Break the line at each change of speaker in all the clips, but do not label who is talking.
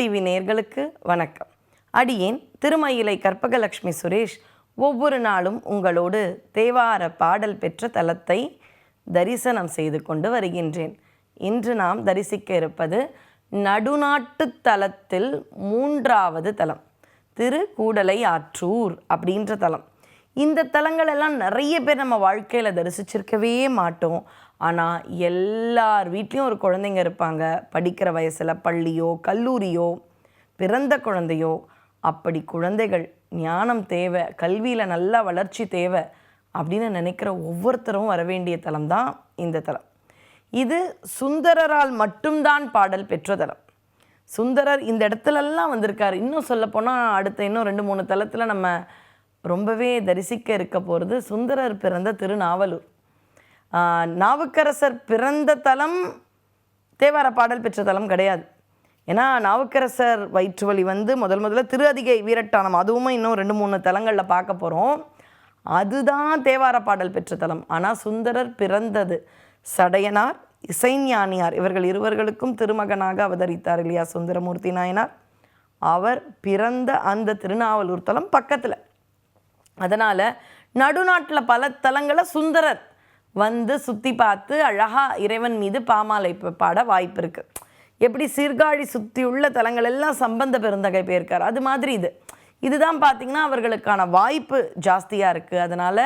TV நேர்களுக்கு வணக்கம். அடியேன் திருமயிலை கற்பகலட்சுமி சுரேஷ் ஒவ்வொரு நாளும் உங்களோடு தேவார பாடல் பெற்ற தலத்தை தரிசனம் செய்து கொண்டு வருகின்றேன். இன்று நாம் தரிசிக்க இருப்பது நடுநாட்டு தலத்தில் மூன்றாவது தலம் திரு கூடலை ஆற்றூர் அப்படின்ற தலம். இந்த தலங்கள் எல்லாம் நிறைய பேர் நம்ம வாழ்க்கையில் தரிசிச்சிருக்கவே மாட்டோம். ஆனால் எல்லார் வீட்லேயும் ஒரு குழந்தைங்க இருப்பாங்க. படிக்கிற வயசில் பள்ளியோ கல்லூரியோ பிறந்த குழந்தையோ அப்படி குழந்தைகள் ஞானம் தேவை கல்வியில் நல்ல வளர்ச்சி தேவை அப்படின்னு நினைக்கிற ஒவ்வொருத்தரும் வர வேண்டிய தலம் தான் இந்த தலம். இது சுந்தரரால் மட்டும்தான் பாடல் பெற்ற தலம். சுந்தரர் இந்த இடத்துலலாம் வந்திருக்கார். இன்னும் சொல்லப்போனால் அடுத்த இன்னும் ரெண்டு மூணு தலத்தில் நம்ம ரொம்பவே தரிசிக்க இருக்க போகிறது சுந்தரர் பிறந்த திருநாவலூர். நாவுக்கரசர் பிறந்த தலம் தேவார பாடல் பெற்ற தலம் கிடையாது. ஏன்னா நாவுக்கரசர் வயிற்று வலி வந்து முதல் முதல்ல திரு அதிகை வீரட்டானம் அதுவும் இன்னும் ரெண்டு மூணு தலங்களில் பார்க்க போகிறோம் அதுதான் தேவார பாடல் பெற்ற தலம். ஆனால் சுந்தரர் பிறந்தது சடையனார் இசைஞானியார். இவர்கள் இருவர்களுக்கும் திருமகனாக அவதரித்தார் இல்லையா சுந்தரமூர்த்தி நாயனார். அவர் பிறந்த அந்த திருநாவலூர் தலம் பக்கத்தில். அதனால் நடுநாட்டில் பல தலங்களை சுந்தரர் வந்து சுற்றி பார்த்து அழகாக இறைவன் மீது பாமாலை பாட வாய்ப்பு இருக்குது எப்படி சீர்காழி சுற்றியுள்ள தலங்கள் எல்லாம் சம்பந்த பெருந்தகை போயிருக்கார். அது மாதிரி இது. இதுதான் பார்த்திங்கன்னா அவர்களுக்கான வாய்ப்பு ஜாஸ்தியாக இருக்குது அதனால்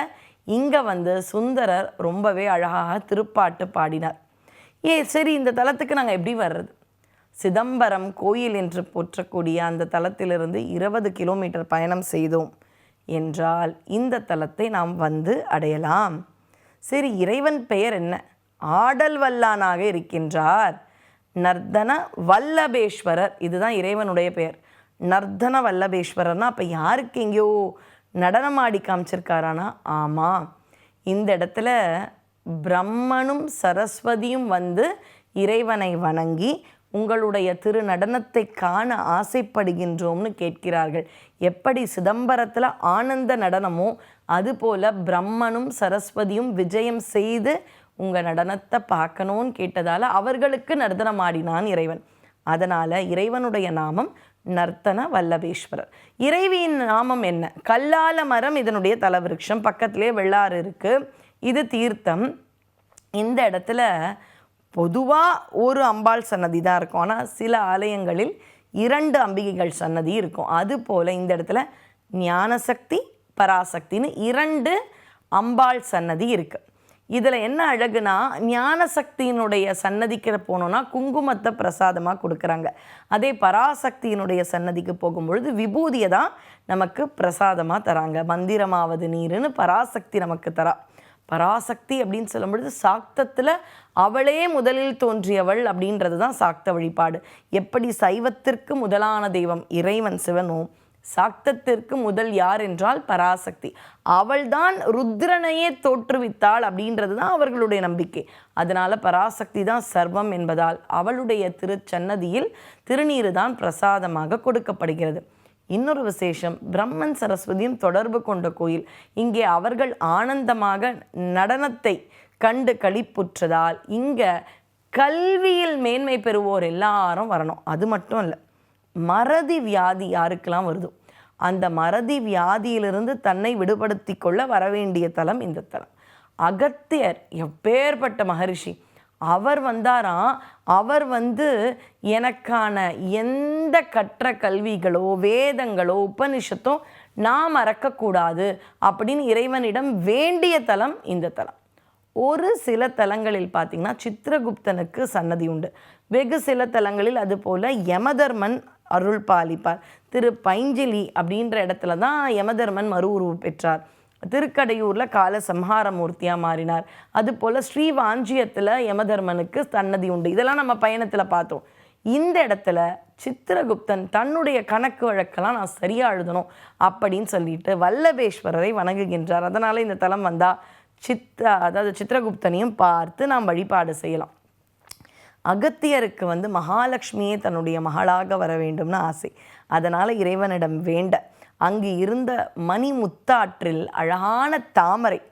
இங்கே வந்து சுந்தரர் ரொம்பவே அழகாக திருப்பாட்டு பாடினார். ஏ சரி இந்த தலத்துக்கு நாங்கள் எப்படி வர்றது? சிதம்பரம் கோயில் என்று போற்றக்கூடிய அந்த தலத்திலிருந்து இருபது கிலோமீட்டர் பயணம் செய்தோம். என்றால் இந்த தலத்தை நாம் வந்து அடையலாம். சரி இறைவன் பெயர் என்ன? ஆடல் வல்லானாக இருக்கின்றார். நர்தன வல்லபேஸ்வரர் இதுதான் இறைவனுடைய பெயர். நர்தன வல்லபேஸ்வரர்னா அப்போ யாருக்கு எங்கேயோ நடனமாடி காமிச்சிருக்காரானா? ஆமாம் இந்த இடத்துல பிரம்மனும் சரஸ்வதியும் வந்து இறைவனை வணங்கி உங்களுடைய திரு நடனத்தை காண ஆசைப்படுகின்றோம்னு கேட்கிறார்கள். எப்படி சிதம்பரத்தில் ஆனந்த நடனமோ அதுபோல பிரம்மனும் சரஸ்வதியும் விஜயம் செய்து உங்கள் நடனத்தை பார்க்கணும்னு கேட்டதால் அவர்களுக்கு நர்த்தனம் ஆடினான் இறைவன். அதனால் இறைவனுடைய நாமம் நர்த்தன வல்லபேஸ்வரர். இறைவியின் நாமம் என்ன? கல்லால மரம் இதனுடைய தலவிருட்சம் பக்கத்திலே வெள்ளாறு இருக்குது இது தீர்த்தம். இந்த இடத்துல பொதுவாக ஒரு அம்பாள் சன்னதி தான் இருக்கும். ஆனால் சில ஆலயங்களில் இரண்டு அம்பிகைகள் சன்னதி இருக்கும். அதுபோல் இந்த இடத்துல ஞானசக்தி பராசக்தின்னு இரண்டு அம்பாள் சன்னதி இருக்குது இதில் என்ன அழகுனா ஞானசக்தியினுடைய சன்னதிக்கு போனோம்னா குங்குமத்தை பிரசாதமாக கொடுக்குறாங்க. அதே பராசக்தியினுடைய சன்னதிக்கு போகும்பொழுது விபூதியை தான் நமக்கு பிரசாதமாக தராங்க. மந்திரமாவது நீருன்னு பராசக்தி நமக்கு தரா. பராசக்தி அப்படின்னு சொல்லும் பொழுது சாக்தத்தில் அவளே முதலில் தோன்றியவள் அப்படின்றது தான் சாக்த வழிபாடு. எப்படி சைவத்திற்கு முதலான தெய்வம் இறைவன் சிவனோ சாக்தத்திற்கு முதல் யார் என்றால் பராசக்தி. அவள்தான் ருத்ரனையே தோற்றுவித்தாள் அப்படின்றது தான் அவர்களுடைய நம்பிக்கை. அதனால பராசக்தி தான் சர்வம் என்பதால் அவளுடைய திருச்சன்னதியில் திருநீறு தான் பிரசாதமாக கொடுக்கப்படுகிறது. இன்னொரு விசேஷம் பிரம்மன் சரஸ்வதியும் தொடர்பு கொண்ட கோயில். இங்கே அவர்கள் ஆனந்தமாக நடனத்தை கண்டு களிப்புற்றதால் இங்கே கல்வியில் மேன்மை பெறுவோர் எல்லாரும் வரணும். அது மட்டும் இல்லை மறதி வியாதி யாருக்கெல்லாம் வருதோ அந்த மறதி வியாதியிலிருந்து தன்னை விடுபடுத்தி கொள்ள வரவேண்டிய தலம் இந்த தலம். அகத்தியர் எப்பேற்பட்ட மகரிஷி அவர் வந்தாராம் அவர் வந்து எனக்கான எந்த கற்ற கல்விகளோ வேதங்களோ உபனிஷத்தோ நான் மறக்கக்கூடாது அப்படின்னு இறைவனிடம் வேண்டிய தலம் இந்த தலம். ஒரு சில தலங்களில் பார்த்திங்கன்னா சித்திரகுப்தனுக்கு சன்னதி உண்டு. வெகு சில தலங்களில் அதுபோல் யமதர்மன் அருள் பாலிப்பார் திரு பைஞ்சிலி அப்படின்ற இடத்துல தான் யமதர்மன் மறு உருவு பெற்றார். திருக்கடையூரில் கால சம்ஹாரமூர்த்தியாக மாறினார். அதுபோல் ஸ்ரீவாஞ்சியத்தில் யமதர்மனுக்கு சன்னதி உண்டு. இதெல்லாம் நம்ம பயணத்தில் பார்த்தோம். இந்த இடத்துல சித்திரகுப்தன் தன்னுடைய கணக்கு வழக்கெல்லாம் நான் சரியாக எழுதணும் அப்படின்னு சொல்லிட்டு வல்லபேஸ்வரரை வணங்குகின்றார். அதனால் இந்த தலம் வந்தால் சித்த அதாவது சித்திரகுப்தனையும் பார்த்து நாம் வழிபாடு செய்யலாம். அகத்தியருக்கு வந்து மகாலட்சுமியே தன்னுடைய மகளாக வர வேண்டும்னு ஆசை. அதனால் இறைவனிடம் வேண்ட அங்கு இருந்த மணிமுத்தாற்றில் அழகான தாமரை.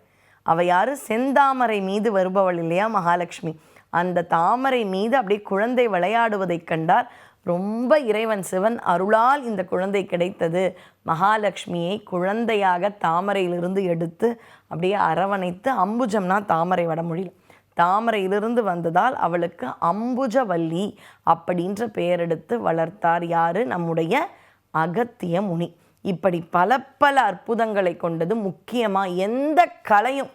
அவள் யார்? செந்தாமரை மீது வருபவள் இல்லையா மகாலட்சுமி? அந்த தாமரை மீது அப்படியே குழந்தை விளையாடுவதைக் கண்டார். ரொம்ப இறைவன் சிவன் அருளால் இந்த குழந்தை கிடைத்தது. மகாலட்சுமியை குழந்தையாக தாமரையிலிருந்து எடுத்து அப்படியே அரவணைத்து அம்புஜம்னா தாமரை வடமொழியில் தாமரையிலிருந்து வந்ததால் அவளுக்கு அம்புஜவல்லி அப்படின்ற பெயரெடுத்து வளர்த்தார் யாரு? நம்முடைய அகத்திய முனி. இப்படி பல பல அற்புதங்களை கொண்டது முக்கியமாக எந்த கலையும்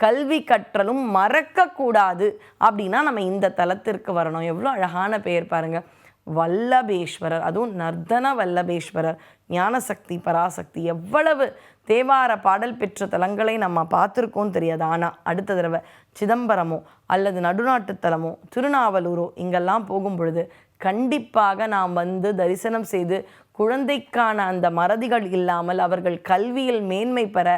கல்வி கற்றலும் மறக்கக்கூடாது அப்படின்னா நம்ம இந்த தலத்திற்கு வரணும். எவ்வளோ அழகான பெயர் பாருங்கள் வல்லபேஸ்வரர் அதுவும் நர்தன வல்லபேஸ்வரர் ஞானசக்தி பராசக்தி எவ்வளவு தேவார பாடல் பெற்ற தலங்களை நம்ம பார்த்துருக்கோம் தெரியாது. ஆனால் அடுத்த தடவை சிதம்பரமோ அல்லது நடுநாட்டு தலமோ திருநாவலூரோ இங்கெல்லாம் போகும் பொழுது கண்டிப்பாக நாம் வந்து தரிசனம் செய்து குழந்தைக்கான அந்த மறதிகள் இல்லாமல் அவர்கள் கல்வியில் மேன்மை பெற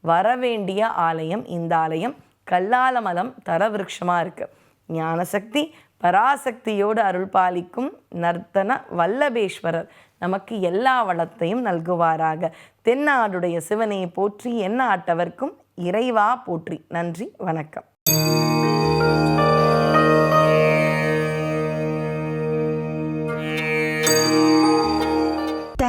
வரவேண்டிய ஆலயம் இந்த ஆலயம் கல்லாலமலம் தரவிருஷமாக இருக்குது ஞானசக்தி பராசக்தியோடு அருள் பாலிக்கும் நர்த்தன வல்லபேஸ்வரர் நமக்கு எல்லா வளத்தையும் நல்குவாராக. தென்னாடுடைய சிவனை போற்றி என்ன ஆட்டவர்க்கும் இறைவா போற்றி. நன்றி வணக்கம்.